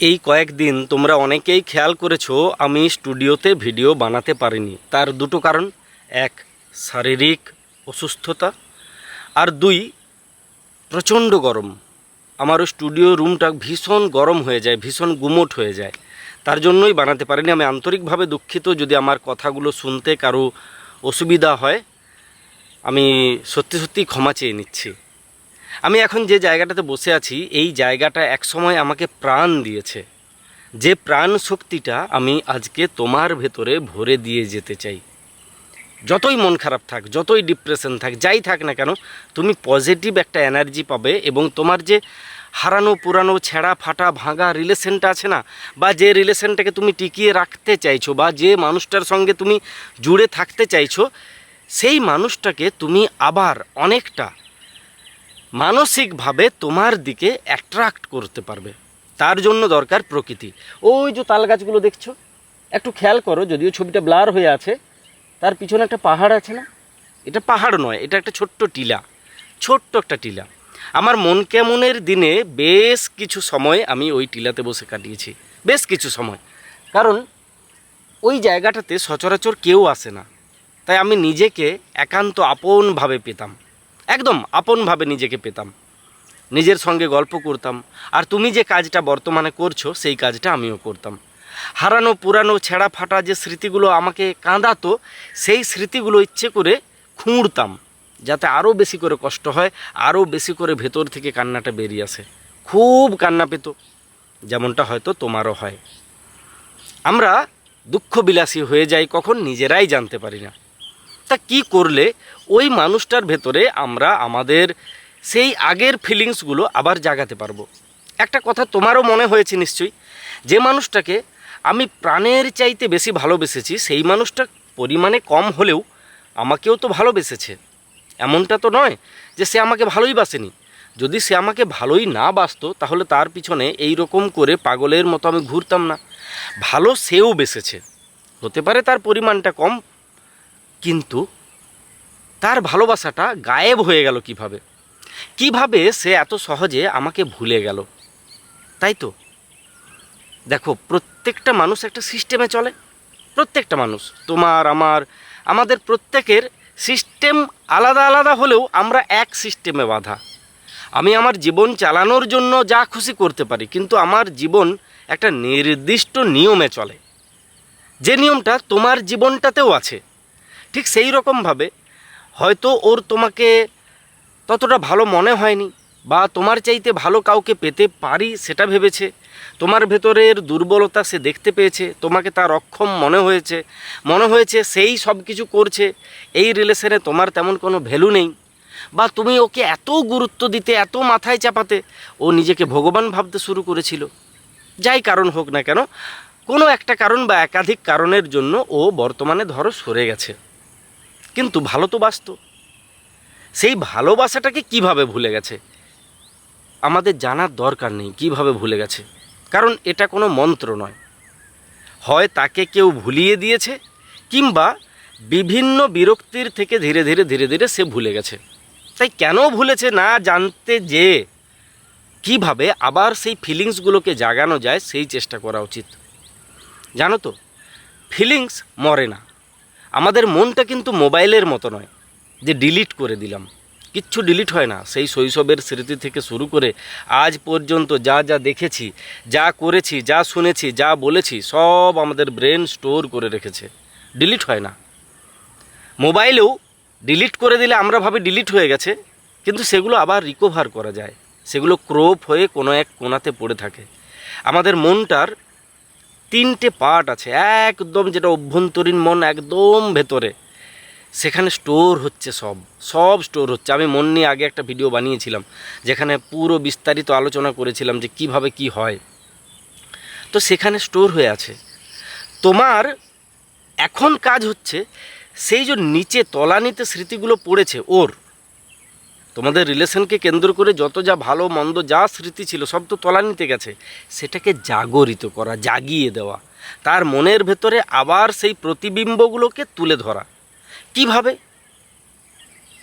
এই কয়েকদিন তোমরা অনেকেই খেয়াল করেছ, আমি স্টুডিওতে ভিডিও বানাতে পারিনি। তার দুটো কারণ। এক, শারীরিক অসুস্থতা। আর দুই, প্রচণ্ড গরম। আমার স্টুডিও রুমটা ভীষণ গরম হয়ে যায়, ভীষণ গুমোট হয়ে যায়। তার জন্যই বানাতে পারিনি। আমি আন্তরিকভাবে দুঃখিত যদি আমার কথাগুলো শুনতে কারও অসুবিধা হয়। আমি সত্যি সত্যি ক্ষমা চেয়ে নিচ্ছি। আমি এখন যে জায়গাটাতে বসে আছি, এই জায়গাটা একসময় আমাকে প্রাণ দিয়েছে। যে প্রাণ শক্তিটা আমি আজকে তোমার ভেতরে ভরে দিয়ে যেতে চাই। যতই মন খারাপ থাক, যতই ডিপ্রেশন থাক, যাই থাক না কেন, তুমি পজিটিভ একটা এনার্জি পাবে এবং তোমার যে হারানো, পুরানো, ছেঁড়া, ফাটা, ভাঙা রিলেশনটা আছে না, বা যে রিলেশনটাকে তুমি টিকিয়ে রাখতে চাইছো, বা যে মানুষটার সঙ্গে তুমি জুড়ে থাকতে চাইছো, সেই মানুষটাকে তুমি আবার অনেকটা মানসিকভাবে তোমার দিকে অ্যাট্রাক্ট করতে পারবে। তার জন্য দরকার প্রকৃতি। ওই যে তাল গাছগুলো দেখছ? একটু খেয়াল করো, যদিও ছবিটা ব্লার হয়ে আছে, তার পিছনে একটা পাহাড় আছে না? এটা পাহাড় নয়, এটা একটা ছোট্ট টিলা, ছোট্ট একটা টিলা। আমার মন কেমনের দিনে বেশ কিছু সময় আমি ওই টিলাতে বসে কাটিয়েছি, বেশ কিছু সময়। কারণ ওই জায়গাটাতে সচরাচর কেউ আসে না। তাই আমি নিজেকে একান্ত আপনভাবে পেতাম। একদম আপনভাবে নিজেকে পেতাম। নিজের সঙ্গে গল্প করতাম। আর তুমি যে কাজটা বর্তমানে করছ, সেই কাজটা আমিও করতাম। হারানো, পুরানো, ছেঁড়া, ফাটা যে স্মৃতিগুলো আমাকে কাঁদাতো, সেই স্মৃতিগুলো ইচ্ছে করে খুঁড়তাম। যাতে আরও বেশি করে কষ্ট হয়, আরও বেশি করে ভেতর থেকে কান্নাটা বেরিয়ে আসে। খুব কান্না পেত, যেমনটা হয়তো তোমারও হয়। আমরা দুঃখ বিলাসী হয়ে যাই, কখন নিজেরাই জানতে পারি না। তা কি করলে ওই মানুষটার ভেতরে আমরা আমাদের সেই আগের ফিলিংসগুলো আবার জাগাতে পারব? একটা কথা তোমারও মনে হয়েছে নিশ্চয়ই, যে মানুষটাকে আমি প্রাণের চাইতে বেশি ভালোবেসেছি, সেই মানুষটা পরিমাণে কম হলেও আমাকেও তো ভালোবেসেছে। এমনটা তো নয় যে সে আমাকে ভালোই বাসেনি। যদি সে আমাকে ভালোই না বাসতো, তাহলে তার পিছনে এই রকম করে পাগলের মতো আমি ঘুরতাম না। ভালো সেও বেসেছে। হতে পারে তার পরিমাণটা কম কিন্তু তার ভালোবাসাটা গায়েব হয়ে গেল কীভাবে? কীভাবে সে এত সহজে আমাকে ভুলে গেল? তাই তো? দেখো, প্রত্যেকটা মানুষ একটা সিস্টেমে চলে। প্রত্যেকটা মানুষ, তোমার, আমার, আমাদের প্রত্যেকের সিস্টেম আলাদা আলাদা হলেও আমরা এক সিস্টেমে বাঁধা। আমি আমার জীবন চালানোর জন্য যা খুশি করতে পারি, কিন্তু আমার জীবন একটা নির্দিষ্ট নিয়মে চলে। যে নিয়মটা তোমার জীবনটাতেও আছে ঠিক সেই রকমভাবে হয়তো ওর তোমাকে ততটা ভালো মনে হয়নি বা তোমার চাইতে ভালো কাউকে পেতে পারি সেটা ভেবেছে। তোমার ভেতরের দুর্বলতা সে দেখতে পেয়েছে, তোমাকে তার অক্ষম মনে হয়েছে মনে হয়েছে সেই সব কিছু করছে, এই রিলেশনে তোমার তেমন কোনো ভ্যালু নেই। বা তুমি ওকে এত গুরুত্ব দিতে, এত মাথায় চাপাতে, ও নিজেকে ভগবান ভাবতে শুরু করেছিল। যাই কারণ হোক না কেন, কোনো একটা কারণ বা একাধিক কারণের জন্য ও বর্তমানে ধরো সরে গেছে। কিন্তু ভালো তো বাসত সেই ভালোবাসাটাকে কীভাবে ভুলে গেছে? আমাদের জানার দরকার নেই কীভাবে ভুলে গেছে, কারণ এটা কোনো মন্ত্র নয়। হয় তাকে কেউ ভুলিয়ে দিয়েছে, কিংবা বিভিন্ন বিরক্তির থেকে ধীরে ধীরে ধীরে ধীরে সে ভুলে গেছে। তাই কেন ভুলেছে না জানতে যে কীভাবে আবার সেই ফিলিংসগুলোকে জাগানো যায় সেই চেষ্টা করা উচিত। জানো তো, ফিলিংস মরে না। আমাদের মনটা কিন্তু মোবাইলের মতো নয়, যে ডিলিট করে দিলাম। কিচ্ছু ডিলিট হয় না। সেই শৈশবের স্মৃতি থেকে শুরু করে আজ পর্যন্ত যা যা দেখেছি, যা করেছি, যা শুনেছি, যা বলেছি, সব আমাদের ব্রেন স্টোর করে রেখেছে। ডিলিট হয় না। মোবাইলেও ডিলিট করে দিলে আমরা ভাবি ডিলিট হয়ে গেছে, কিন্তু সেগুলো আবার রিকভার করা যায়। সেগুলো ক্রোপ হয়ে কোনো এক কোনাতে পড়ে থাকে। আমাদের মনটার তিনটে পার্ট আছে, একদম যেটা অভ্যন্তরীণ মন একদম ভেতরে। সেখানে স্টোর হচ্ছে সব সব স্টোর হচ্ছে। আমি মন নিয়ে আগে একটা ভিডিও বানিয়েছিলাম, যেখানে পুরো বিস্তারিত আলোচনা করেছিলাম যে কীভাবে কি হয়। তো সেখানে স্টোর হয়ে আছে। তোমার এখন কাজ হচ্ছে, সেই যে নিচে তলানিতে স্মৃতিগুলো পড়েছে, ওর তোমাদের রিলেশনকে কেন্দ্র করে যত যা ভালো মন্দ যা স্মৃতি ছিল সব তো তলানিতে গেছে। সেটাকে জাগরিত করা, জাগিয়ে দেওয়া। তার মনের ভেতরে আবার সেই প্রতিবিম্বগুলোকে তুলে ধরা। কীভাবে?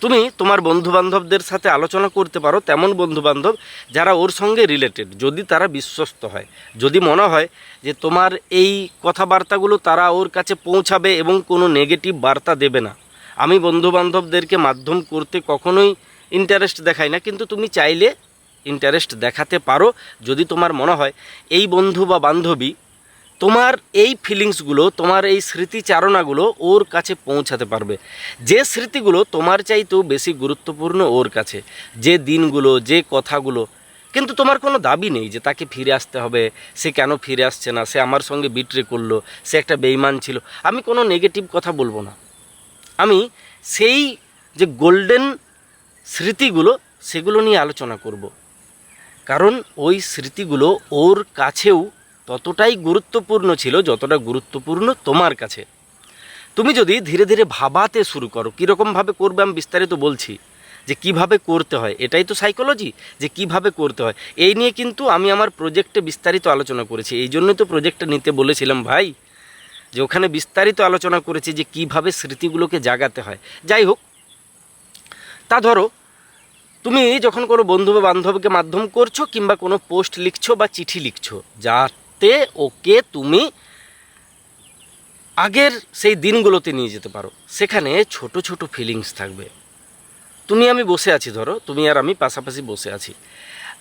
তুমি তোমার বন্ধু বান্ধবদের সাথে আলোচনা করতে পারো তেমন বন্ধু বান্ধব যারা ওর সঙ্গে রিলেটেড যদি তারা বিশ্বস্ত হয়। যদি মনে হয় যে তোমার এই কথাবার্তাগুলো তারা ওর কাছে পৌঁছাবে এবং কোনো নেগেটিভ বার্তা দেবে না। আমি বন্ধু বান্ধবদেরকে মাধ্যম করতে কখনোই ইন্টারেস্ট দেখাই না, কিন্তু তুমি চাইলে ইন্টারেস্ট দেখাতে পারো, যদি তোমার মনে হয় এই বন্ধু বা বান্ধবী তোমার এই ফিলিংসগুলো তোমার এই স্মৃতিচারণাগুলো ওর কাছে পৌঁছাতে পারবে। যে স্মৃতিগুলো তোমার চাইতেও বেশি গুরুত্বপূর্ণ ওর কাছে, যে দিনগুলো, যে কথাগুলো, কিন্তু তোমার কোনো দাবি নেই যে তাকে ফিরে আসতে হবে, সে কেন ফিরে আসছে না, সে আমার সঙ্গে বিট্রে করল, সে একটা বেইমান ছিল। আমি কোনো নেগেটিভ কথা বলব না। আমি সেই যে গোল্ডেন স্মৃতিগুলো সেগুলো নিয়ে আলোচনা করব। কারণ ওই স্মৃতিগুলো ওর কাছেও ততটাই গুরুত্বপূর্ণ ছিল যতটা গুরুত্বপূর্ণ তোমার কাছে। তুমি যদি ধীরে ধীরে ভাবাতে শুরু করো কীরকমভাবে করবে আমি বিস্তারিত বলছি, যে কীভাবে করতে হয়, এটাই তো সাইকোলজি যে কীভাবে করতে হয়, এই নিয়ে কিন্তু আমি আমার প্রজেক্টে বিস্তারিত আলোচনা করেছি। এই জন্যই তো প্রজেক্টটা নিতে বলেছিলাম ভাই, যে ওখানে বিস্তারিত আলোচনা করেছি যে কীভাবে স্মৃতিগুলোকে জাগাতে হয়। যাই হোক তা ধরো, তুমি যখন কোনো বন্ধু বা বান্ধবকে মাধ্যম করছ কিংবা কোনো পোস্ট লিখছো বা চিঠি লিখছো, যাতে ওকে তুমি আগের সেই দিনগুলোতে নিয়ে যেতে পারো। সেখানে ছোট ছোট ফিলিংস থাকবে। তুমি আমি বসে আছি ধরো, তুমি আর আমি পাশাপাশি বসে আছি।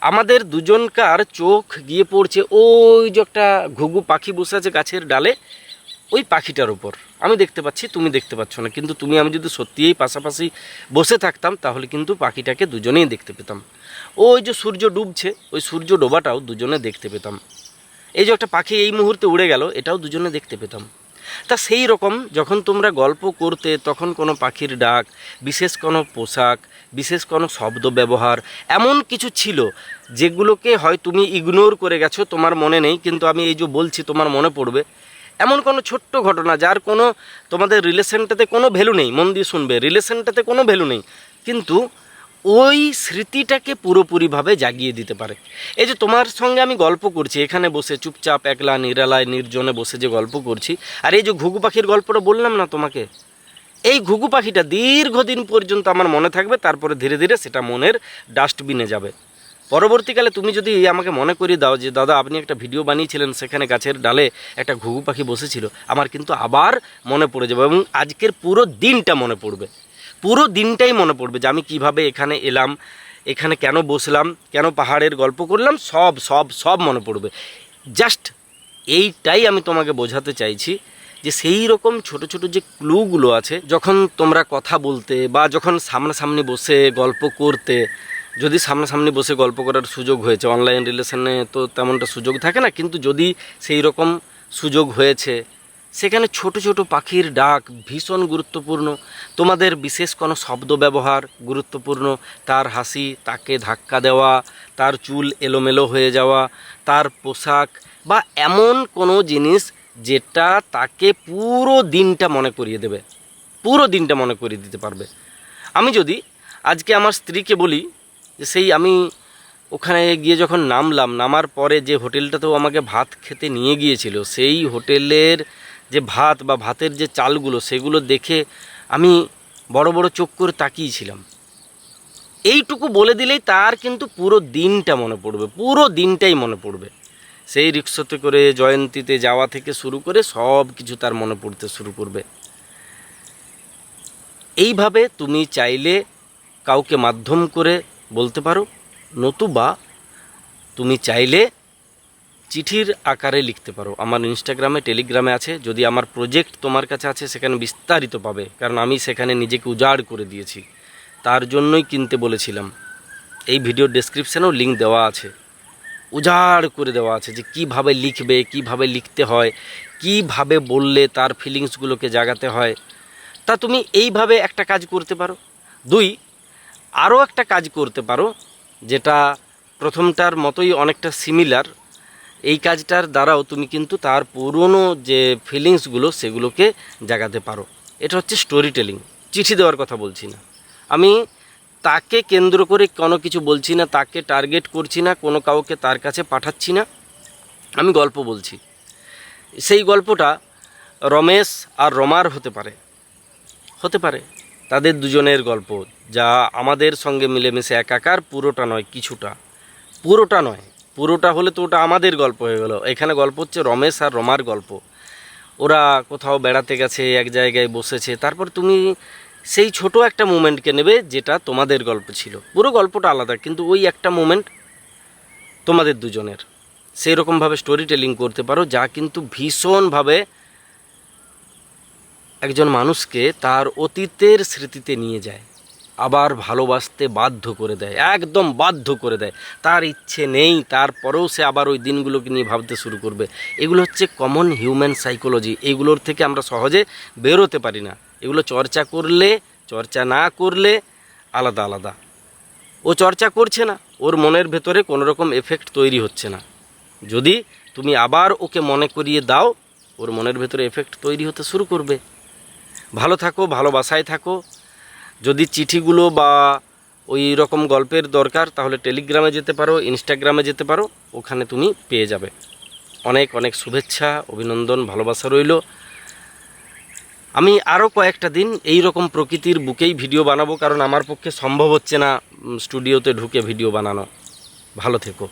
আমাদের দুজনকার চোখ গিয়ে পড়ছে ওই যে একটা ঘুঘু পাখি বসে আছে গাছের ডালে। ওই পাখিটার উপর। আমি দেখতে পাচ্ছি, তুমি দেখতে পাচ্ছ না। কিন্তু তুমি, আমি যদি সত্যিই পাশাপাশি বসে থাকতাম, তাহলে কিন্তু পাখিটাকে দুজনেই দেখতে পেতাম। ওই যে সূর্য ডুবছে, ওই সূর্য ডোবাটাও দুজনে দেখতে পেতাম। এই যে একটা পাখি এই মুহূর্তে উড়ে গেল, এটাও দুজনে দেখতে পেতাম। তা সেই রকম যখন তোমরা গল্প করতে, তখন কোনো পাখির ডাক, বিশেষ কোনো পোশাক, বিশেষ কোনো শব্দ ব্যবহার, এমন কিছু ছিল যেগুলোকে হয় তুমি ইগনোর করে গেছো, তোমার মনে নেই, কিন্তু আমি এই যে বলছি, তোমার মনে পড়বে। এমন কোনো ছোট্ট ঘটনা যার কোনো, তোমাদের রিলেশনটাতে কোনো ভ্যালু নেই, মন দিয়ে শুনবে, রিলেশনটাতে কোনো ভ্যালু নেই, কিন্তু ওই স্মৃতিটাকে পুরোপুরিভাবে জাগিয়ে দিতে পারে। এই যে তোমার সঙ্গে আমি গল্প করছি, এখানে বসে চুপচাপ, একলা, নিরালায়, নির্জনে বসে যে গল্প করছি, আর এই যে ঘুঘু পাখির গল্পটা বললাম না তোমাকে? এই ঘুঘু পাখিটা দীর্ঘদিন পর্যন্ত আমার মনে থাকবে, তারপরে ধীরে ধীরে সেটা মনের ডাস্টবিনে যাবে। পরবর্তীকালে তুমি যদি আমাকে মনে করিয়ে দাও যে, দাদা, আপনি একটা ভিডিও বানিয়েছিলেন সেখানে গাছের ডালে একটা ঘুঘু পাখি বসেছিল, আমার কিন্তু আবার মনে পড়ে যাবে এবং আজকের পুরো দিনটা মনে পড়বে। পুরো দিনটাই মনে পড়বে যে আমি কীভাবে এখানে এলাম, এখানে কেন বসলাম, কেন পাহাড়ের গল্প করলাম, সব সব সব মনে পড়বে। জাস্ট এইটাই আমি তোমাকে বোঝাতে চাইছি যে, সেই রকম ছোট ছোট যে ক্লুগুলো আছে, যখন তোমরা কথা বলতে বা যখন সামনাসামনি বসে গল্প করতে যদি সামনাসামনি বসে গল্প করার সুযোগ হয়েছে অনলাইন রিলেশনে তো তেমনটা সুযোগ থাকে না, কিন্তু যদি সেই রকম সুযোগ হয়েছে, সেখানে ছোট ছোট পাখির ডাক ভীষণ গুরুত্বপূর্ণ। তোমাদের বিশেষ কোনো শব্দ ব্যবহার গুরুত্বপূর্ণ? তার হাসি, তাকে ধাক্কা দেওয়া, তার চুল এলোমেলো হয়ে যাওয়া, তার পোশাক বা এমন কোনো জিনিস যেটা তাকে পুরো দিনটা মনে করিয়ে দেবে, পুরো দিনটা মনে করিয়ে দিতে পারবে। আমি যদি আজকে আমার স্ত্রীকে বলি যে সেই আমি ওখানে গিয়ে যখন নামলাম, নামার পরে যে হোটেলটাতেও আমাকে ভাত খেতে নিয়ে গিয়েছিল, সেই হোটেলের যে ভাত বা ভাতের যে চালগুলো, সেগুলো দেখে আমি বড় বড় চোখ করে তাকিয়েছিলাম। এইটুকু বলে দিলেই তার কিন্তু পুরো দিনটা মনে পড়বে, পুরো দিনটাই মনে পড়বে। সেই রিক্সাতে করে জয়ন্তীতে যাওয়া থেকে শুরু করে সব কিছু তার মনে পড়তে শুরু করবে। এইভাবে তুমি চাইলে কাউকে মাধ্যম করে বলতে পারো, নতুবা তুমি চাইলে চিঠির আকারে লিখতে পারো। আমার ইনস্টাগ্রামে টেলিগ্রামে আছে, যদি আমার প্রজেক্ট তোমার কাছে আছে, সেখানে বিস্তারিত পাবে। কারণ আমি সেখানে নিজেকে উজাড় করে দিয়েছি। তার জন্যই কিনতে বলেছিলাম। এই ভিডিও ডেসক্রিপশানেও লিঙ্ক দেওয়া আছে। উজাড় করে দেওয়া আছে যে কীভাবে লিখবে, কীভাবে লিখতে হয়, কীভাবে বললে তার ফিলিংসগুলোকে জাগাতে হয়। তা তুমি এইভাবে একটা কাজ করতে পারো। দুই আরও একটা কাজ করতে পারো, যেটা প্রথমটার মতোই অনেকটা সিমিলার এই কাজটার দ্বারাও তুমি কিন্তু তার পুরনো যে ফিলিংসগুলো সেগুলোকে জাগাতে পারো। এটা হচ্ছে স্টোরি টেলিং চিঠি দেওয়ার কথা বলছি না। আমি তাকে কেন্দ্র করে কোনো কিছু বলছি না, তাকে টার্গেট করছি না, কোনো কাউকে তার কাছে পাঠাচ্ছি না। আমি গল্প বলছি। সেই গল্পটা রমেশ আর রমার হতে পারে। হতে পারে। তাদের দুজনের গল্প, যা আমাদের সঙ্গে মিলেমিশে একাকার পুরোটা নয়, কিছুটা। পুরোটা নয়, পুরোটা হলে তো ওটা আমাদের গল্প হয়ে গেল। এখানে গল্প হচ্ছে রমেশ আর রমার গল্প। ওরা কোথাও বেড়াতে গেছে, এক জায়গায় বসেছে। তারপর তুমি সেই ছোট একটা মোমেন্টকে নেবে, যেটা তোমাদের গল্প ছিল। পুরো গল্পটা আলাদা, কিন্তু ওই একটা মোমেন্ট তোমাদের দুজনের। সেই রকমভাবে স্টোরি টেলিং করতে পারো, যা কিন্তু ভীষণভাবে একজন মানুষকে তার অতীতের স্মৃতিতে নিয়ে যায়, আবার ভালোবাসতে বাধ্য করে দেয়, একদম বাধ্য করে দেয়। তার ইচ্ছে নেই, তারপরেও সে আবার ওই দিনগুলোকে নিয়ে ভাবতে শুরু করবে। এগুলো হচ্ছে কমন হিউম্যান সাইকোলজি এগুলোর থেকে আমরা সহজে বেরোতে পারি না। এগুলো চর্চা করলে, চর্চা না করলে আলাদা আলাদা। ও চর্চা করছে না, ওর মনের ভেতরে কোনো রকম এফেক্ট তৈরি হচ্ছে না। যদি তুমি আবার ওকে মনে করিয়ে দাও, ওর মনের ভেতরে এফেক্ট তৈরি হতে শুরু করবে। ভালো থাকো, ভালোবাসায় থাকো। যদি চিঠিগুলো বা ওই রকম গল্পের দরকার, তাহলে টেলিগ্রামে যেতে পারো ইনস্টাগ্রামে যেতে পারো, ওখানে তুমি পেয়ে যাবে। অনেক অনেক শুভেচ্ছা, অভিনন্দন, ভালোবাসা রইল। আমি আরও কয়েকটা দিন এই রকম প্রকৃতির বুকেই ভিডিও বানাবো, কারণ আমার পক্ষে সম্ভব হচ্ছে না স্টুডিওতে ঢুকে ভিডিও বানানো। ভালো থেকো।